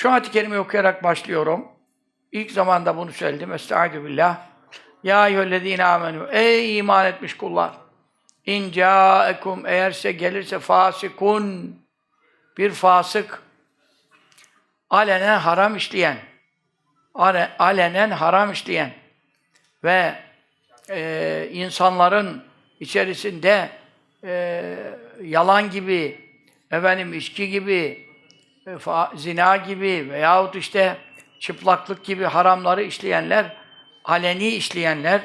Şu ayet-i kerime okuyarak başlıyorum. İlk zamanda bunu söyledim. Estaizu billah. Ya eyyühellezine amenu. Ey iman etmiş kullar. İn câekum eğer size gelirse fasikun bir fasık alenen haram işleyen ale- alenen haram işleyen ve e, insanların içerisinde e, yalan gibi efendim içki gibi zina gibi veyahut işte çıplaklık gibi haramları işleyenler, aleni işleyenler,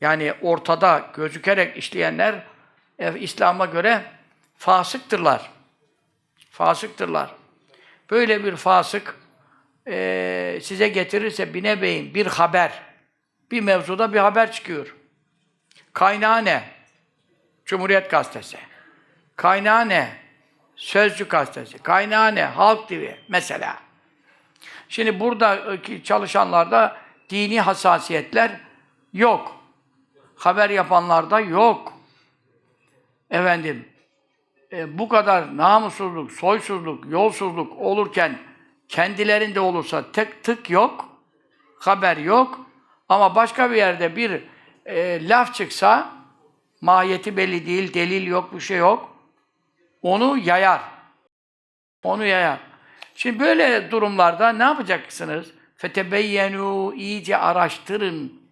yani ortada gözükerek işleyenler e, İslam'a göre fasıktırlar. Fasıktırlar. Böyle bir fasık e, size getirirse bine beyin bir haber, bir mevzuda bir haber çıkıyor. Kaynağı ne? Cumhuriyet Gazetesi. Kaynağı ne? Sözcü gazetesi. Kaynağı ne? Halk TV mesela. Şimdi buradaki çalışanlarda dini hassasiyetler yok. Haber yapanlarda yok. Efendim, e, bu kadar namussuzluk, soysuzluk, yolsuzluk olurken kendilerinde olursa tek tık yok, haber yok. Ama başka bir yerde bir e, laf çıksa, mahiyeti belli değil, delil yok, bir şey yok. Onu yayar. Onu yayar. Şimdi böyle durumlarda ne yapacaksınız? Fetebeyyenu iyice araştırın.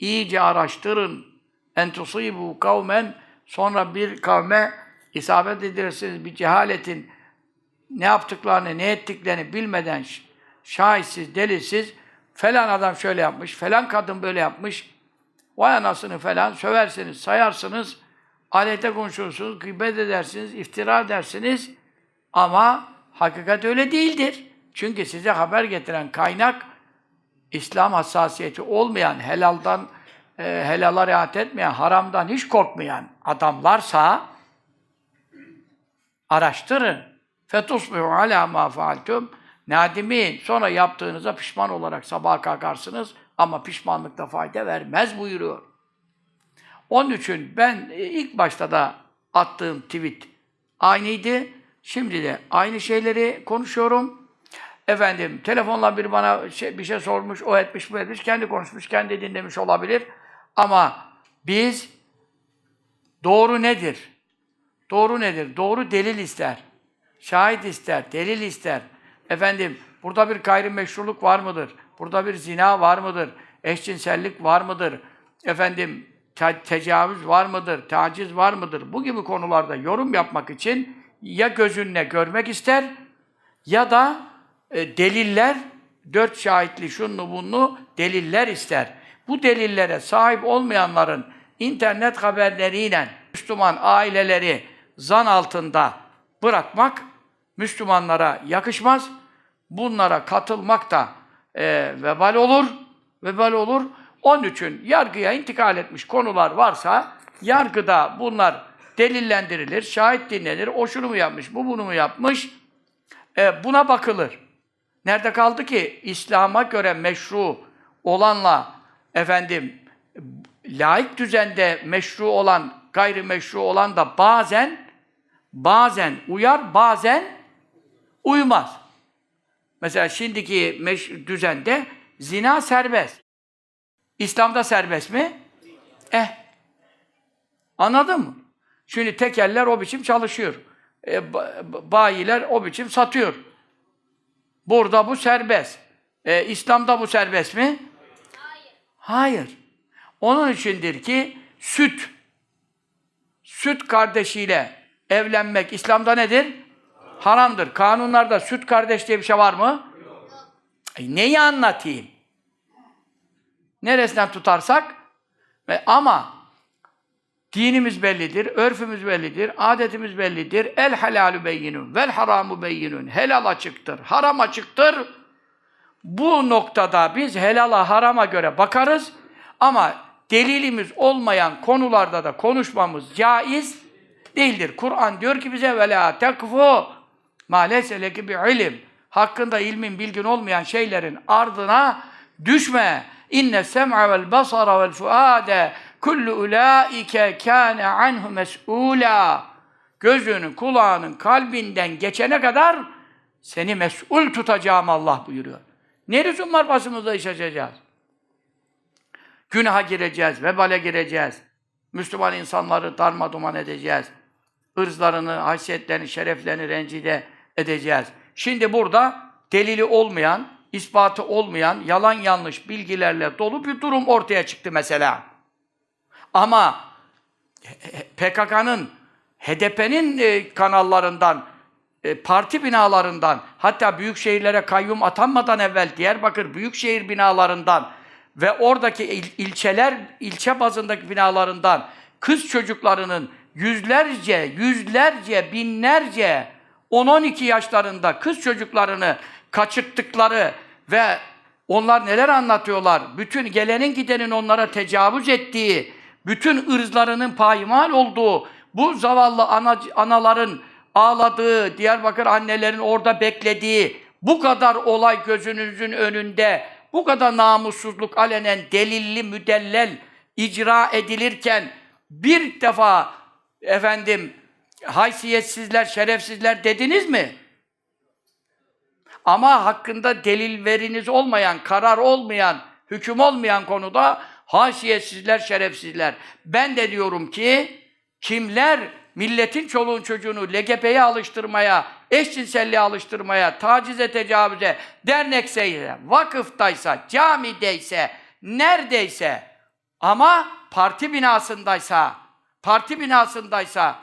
İyice araştırın. En tusibu kavmen sonra bir kavme isabet edirsiniz bir cehaletin ne yaptıklarını, ne ettiklerini bilmeden şahitsiz, delilsiz falan adam şöyle yapmış, falan kadın böyle yapmış. Vay anasını falan söversiniz, sayarsınız, aleyhte konuşursunuz, gıybet edersiniz, iftira edersiniz. Ama hakikat öyle değildir. Çünkü size haber getiren kaynak İslam hassasiyeti olmayan, helaldan e, helala riayet etmeyen, haramdan hiç korkmayan adamlarsa araştırın. Fetusbihu ala ma faaltum nadimin. Sonra yaptığınıza pişman olarak sabaha kalkarsınız ama pişmanlıkta fayda vermez buyuruyor. Onun için ben e, ilk başta da attığım tweet aynıydı. Şimdi de aynı şeyleri konuşuyorum. Efendim, telefonla biri bana şey- bir şey sormuş, o etmiş, bu etmiş, kendi konuşmuş, kendi dinlemiş olabilir. Ama biz doğru nedir? Doğru nedir? Doğru delil ister. Şahit ister, delil ister. Efendim, burada bir gayrimeşruluk var mıdır? Burada bir zina var mıdır? Eşcinsellik var mıdır? Efendim, te- tecavüz var mıdır? Taciz var mıdır? Bu gibi konularda yorum yapmak için ya gözünle görmek ister ya da e, deliller, dört şahitli şunlu bunlu deliller ister. Bu delillere sahip olmayanların internet haberleriyle Müslüman aileleri zan altında bırakmak Müslümanlara yakışmaz. Bunlara katılmak da e, vebal olur. Vebal olur. Onun için yargıya intikal etmiş konular varsa yargıda bunlar delillendirilir, şahit dinlenir. O şunu mu yapmış, bu bunu mu yapmış? E, buna bakılır. Nerede kaldı ki İslam'a göre meşru olanla efendim laik düzende meşru olan, gayrimeşru olan da bazen bazen uyar, bazen uymaz. Mesela şimdiki düzende zina serbest. İslam'da serbest mi? Eh. Anladın mı? Şimdi tekeller o biçim çalışıyor. E, ba- ba- bayiler o biçim satıyor. Burada bu serbest. E, İslam'da bu serbest mi? Hayır. Hayır. Onun içindir ki süt, süt kardeşiyle evlenmek İslam'da nedir? Haramdır. Kanunlarda süt kardeş diye bir şey var mı? Yok. neyi anlatayım? Neresinden tutarsak? Ve ama dinimiz bellidir, örfümüz bellidir, adetimiz bellidir. El halalu beyinun, vel haramu beyinun. Helal açıktır, haram açıktır. Bu noktada biz helala harama göre bakarız ama delilimiz olmayan konularda da konuşmamız caiz değildir. Kur'an diyor ki bize vela tekfu ma leyse leki bi ilim. Hakkında ilmin bilgin olmayan şeylerin ardına düşme. İnne sem'a vel basara vel fuade kullu ulaike kâne anhu mes'ûlâ. Gözünün, kulağının, kalbinden geçene kadar Seni mesul tutacağım Allah buyuruyor. Ne lüzum var başımızda iş açacağız? Günaha gireceğiz, vebale gireceğiz. Müslüman insanları darmaduman edeceğiz. Irzlarını, haysiyetlerini, şereflerini rencide edeceğiz. Şimdi burada delili olmayan, ispatı olmayan, yalan yanlış bilgilerle dolu bir durum ortaya çıktı mesela. Ama PKK'nın, HDP'nin e, kanallarından, e, parti binalarından, hatta büyük şehirlere kayyum atanmadan evvel Diyarbakır büyükşehir binalarından ve oradaki il- ilçeler, ilçe bazındaki binalarından kız çocuklarının yüzlerce, yüzlerce, binlerce 10-12 yaşlarında kız çocuklarını kaçırttıkları ve onlar neler anlatıyorlar? Bütün gelenin gidenin onlara tecavüz ettiği, bütün ırzlarının payimal olduğu, bu zavallı ana, anaların ağladığı, Diyarbakır annelerin orada beklediği, bu kadar olay gözünüzün önünde, bu kadar namussuzluk alenen delilli, müdellel icra edilirken bir defa efendim haysiyetsizler, şerefsizler dediniz mi? Ama hakkında delil veriniz olmayan, karar olmayan, hüküm olmayan konuda haysiyetsizler, şerefsizler. Ben de diyorum ki kimler milletin çoluğun çocuğunu LGBT'ye alıştırmaya, eşcinselliğe alıştırmaya, tacize, tecavüze, dernekse, vakıftaysa, camideyse, neredeyse ama parti binasındaysa, parti binasındaysa,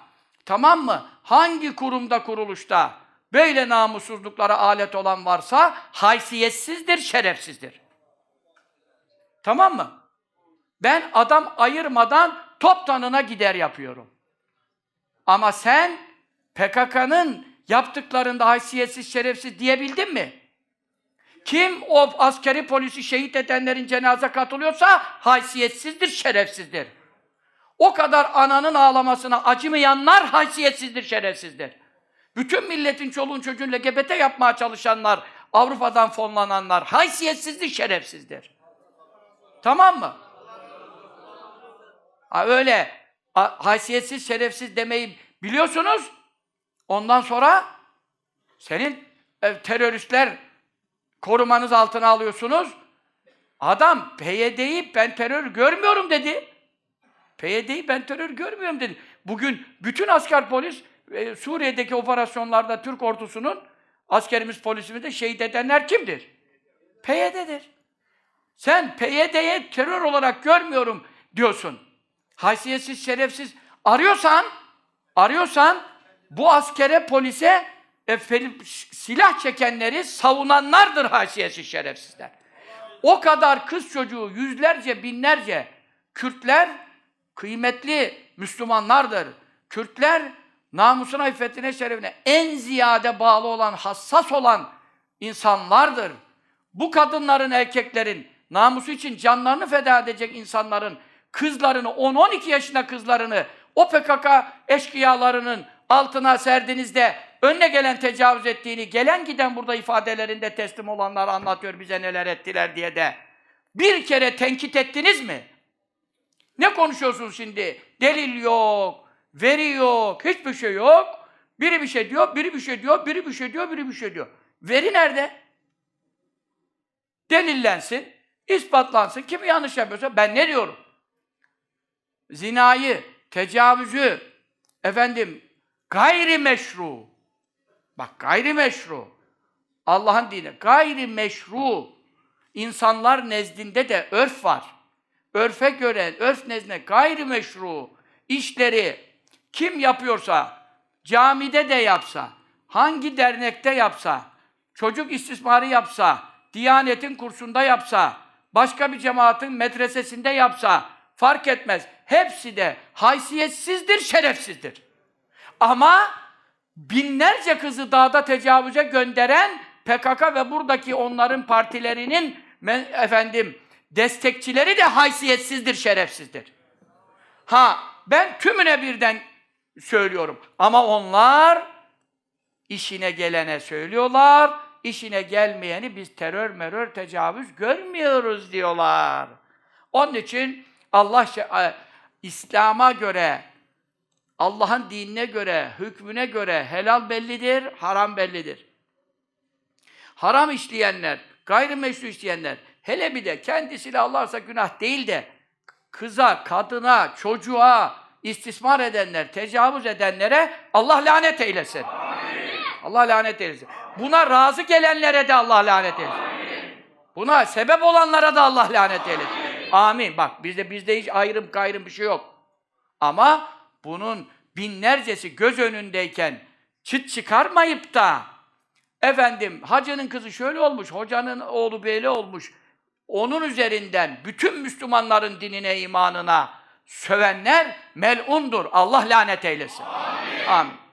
tamam mı? Hangi kurumda, kuruluşta böyle namussuzluklara alet olan varsa haysiyetsizdir, şerefsizdir. Tamam mı? Ben adam ayırmadan top tanına gider yapıyorum. Ama sen PKK'nın yaptıklarında haysiyetsiz, şerefsiz diyebildin mi? Kim o askeri polisi şehit edenlerin cenaze katılıyorsa haysiyetsizdir, şerefsizdir. O kadar ananın ağlamasına acımayanlar haysiyetsizdir, şerefsizdir. Bütün milletin çoluğun çocuğun LGBT yapmaya çalışanlar, Avrupa'dan fonlananlar haysiyetsizdir, şerefsizdir. Tamam mı? Ha öyle a- haysiyetsiz, şerefsiz demeyi biliyorsunuz. Ondan sonra senin e, teröristler korumanız altına alıyorsunuz. Adam PYD'yi ben terör görmüyorum dedi. PYD'yi ben terör görmüyorum dedi. Bugün bütün asker polis e, Suriye'deki operasyonlarda Türk ordusunun askerimiz polisimiz de şehit edenler kimdir? PYD'dir. Sen PYD'ye terör olarak görmüyorum diyorsun. Haysiyetsiz, şerefsiz arıyorsan, arıyorsan bu askere, polise e, fel- silah çekenleri savunanlardır haysiyetsiz, şerefsizler. O kadar kız çocuğu, yüzlerce, binlerce Kürtler kıymetli Müslümanlardır. Kürtler namusuna, iffetine, şerefine en ziyade bağlı olan, hassas olan insanlardır. Bu kadınların, erkeklerin namusu için canlarını feda edecek insanların kızlarını, 10-12 yaşında kızlarını o PKK eşkıyalarının altına serdiğinizde önüne gelen tecavüz ettiğini, gelen giden burada ifadelerinde teslim olanlar anlatıyor bize neler ettiler diye de. Bir kere tenkit ettiniz mi? Ne konuşuyorsunuz şimdi? Delil yok, veri yok, hiçbir şey yok. Biri bir şey diyor, biri bir şey diyor, biri bir şey diyor, biri bir şey diyor. Veri nerede? Delillensin, ispatlansın. Kim yanlış yapıyorsa ben ne diyorum? Zinayı, tecavüzü, efendim gayri meşru. Bak gayri meşru. Allah'ın dini gayri meşru. İnsanlar nezdinde de örf var. Örfe göre, örf nezdinde gayri meşru işleri kim yapıyorsa, camide de yapsa, hangi dernekte yapsa, çocuk istismarı yapsa, Diyanetin kursunda yapsa, başka bir cemaatin medresesinde yapsa, fark etmez. Hepsi de haysiyetsizdir, şerefsizdir. Ama binlerce kızı dağda tecavüze gönderen PKK ve buradaki onların partilerinin efendim destekçileri de haysiyetsizdir, şerefsizdir. Ha ben tümüne birden söylüyorum. Ama onlar işine gelene söylüyorlar, işine gelmeyeni biz terör, merör, tecavüz görmüyoruz diyorlar. Onun için Allah İslam'a göre, Allah'ın dinine göre, hükmüne göre helal bellidir, haram bellidir. haram işleyenler, gayrimeşru işleyenler, hele bir de kendisiyle Allah'sa günah değil de kıza, kadına, çocuğa istismar edenler, tecavüz edenlere Allah lanet eylesin. Allah lanet eylesin. Buna razı gelenlere de Allah lanet eylesin. Buna sebep olanlara da Allah lanet eylesin. Amin. Bak bizde bizde hiç ayrım gayrım bir şey yok. Ama bunun binlercesi göz önündeyken çıt çıkarmayıp da efendim hacının kızı şöyle olmuş, hocanın oğlu böyle olmuş. Onun üzerinden bütün Müslümanların dinine, imanına sövenler melundur. Allah lanet eylesin. Amin. Amin.